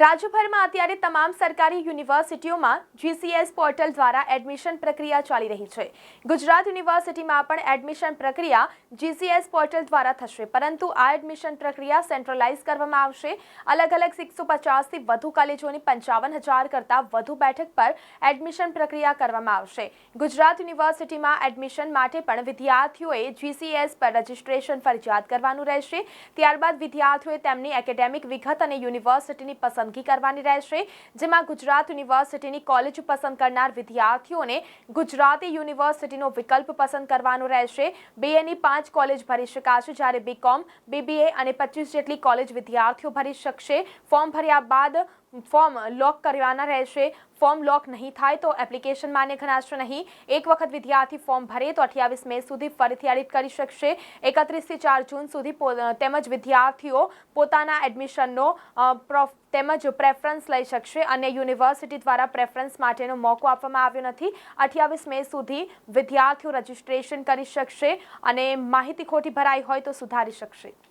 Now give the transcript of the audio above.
રાજ્યભરમાં અત્યારે તમામ સરકારી યુનિવર્સિટીઓમાં જીસીએસ પોર્ટલ દ્વારા એડમિશન પ્રક્રિયા ચાલી રહી છે. ગુજરાત યુનિવર્સિટીમાં પણ એડમિશન પ્રક્રિયા જીસીએસ પોર્ટલ દ્વારા થશે, પરંતુ આ એડમિશન પ્રક્રિયા સેન્ટ્રલાઇઝ કરવામાં આવશે. અલગ અલગ સિક્સો પચાસથી વધુ કોલેજોની પંચાવન હજાર કરતાં વધુ બેઠક પર એડમિશન પ્રક્રિયા કરવામાં આવશે. ગુજરાત યુનિવર્સિટીમાં એડમિશન માટે પણ વિદ્યાર્થીઓએ જીસીએસ પર રજિસ્ટ્રેશન ફરજિયાત કરવાનું રહેશે. ત્યારબાદ વિદ્યાર્થીઓએ તેમની એકેડેમિક વિગત અને યુનિવર્સિટીની પસંદગી કરવાની રહેશે, જેમાં ગુજરાત યુનિવર્સિટીની કોલેજ પસંદ કરનાર વિદ્યાર્થીઓને ગુજરાતી યુનિવર્સિટીનો વિકલ્પ પસંદ કરવાનો રહેશે. બીએની પાંચ કોલેજ ભરી શકાશે, જ્યારે બીકોમ બીબીએ અને પચીસ જેટલી કોલેજ વિદ્યાર્થીઓ ભરી શકશે. ફોર્મ ભર્યા બાદ ફોર્મ લોક કરવાના રહેશે ફોર્મ લોક નહીં થાય તો એપ્લિકેશન માન્ય ગણાશે નહીં એક વખત વિદ્યાર્થી ફોર્મ ભરે તો અઠ્યાવીસ મે સુધી ફરીથી એડિટ કરી શકશે એકત્રીસથી ચાર જૂન સુધી તેમજ વિદ્યાર્થીઓ પોતાના એડમિશનનો તેમજ પ્રેફરન્સ લઈ શકશે અને યુનિવર્સિટી દ્વારા પ્રેફરન્સ માટેનો મોકો આપવામાં આવ્યો નથી અઠ્યાવીસ મે સુધી વિદ્યાર્થીઓ રજિસ્ટ્રેશન કરી શકશે અને માહિતી ખોટી ભરાઈ હોય તો સુધારી શકશે